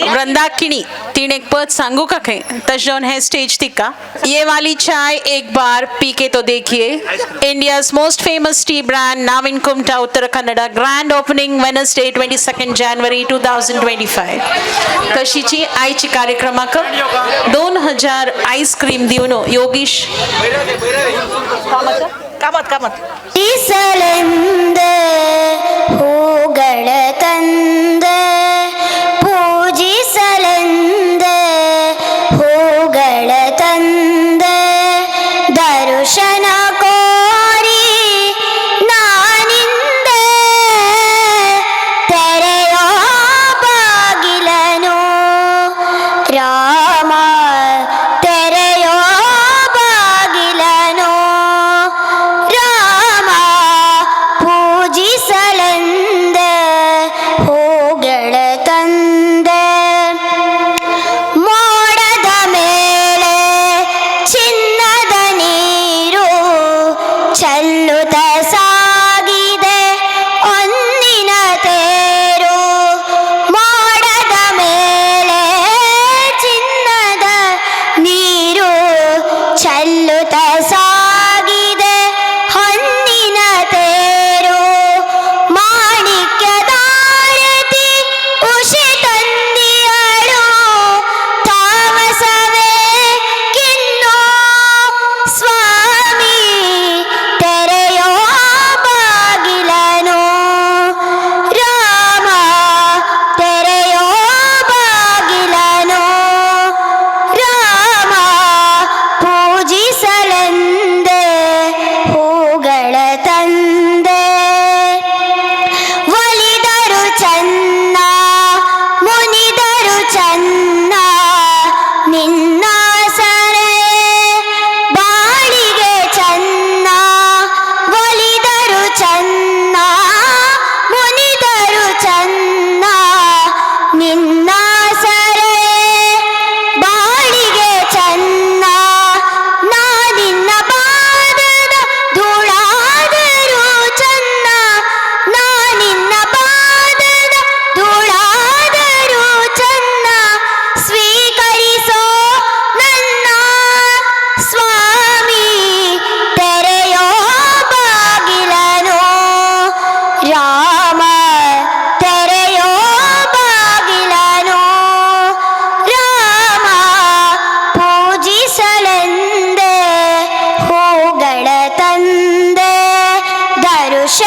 वृंदाकिणी तीन एक पद सांगू का खे तजोन है स्टेज तिका ये वाली चाय एक बार पी के तो देखिए. India most famous tea brand now in Kumta Uttara Kannada. Grand opening Wednesday twenty second January two thousand twenty five कशीची आईची कार्यक्रमाक दोन हजार आईस्क्रीम देऊन योगीश. कामत कामत.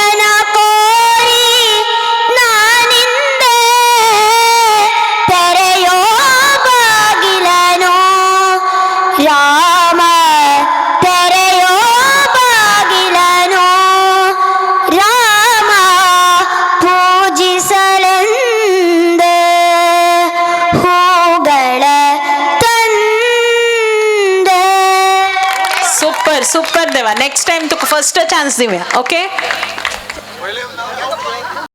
ದರ್ಶನ ಕೋರಿ ನಾನಿಂದೆ ತೆರೆಯೋ ಬಾಗಿಲನು ರಾಮ ತೆರೆಯೋ ಬಾಗಿಲನು ರಾಮ ಪೂಜಿಸಲೆಂದೆ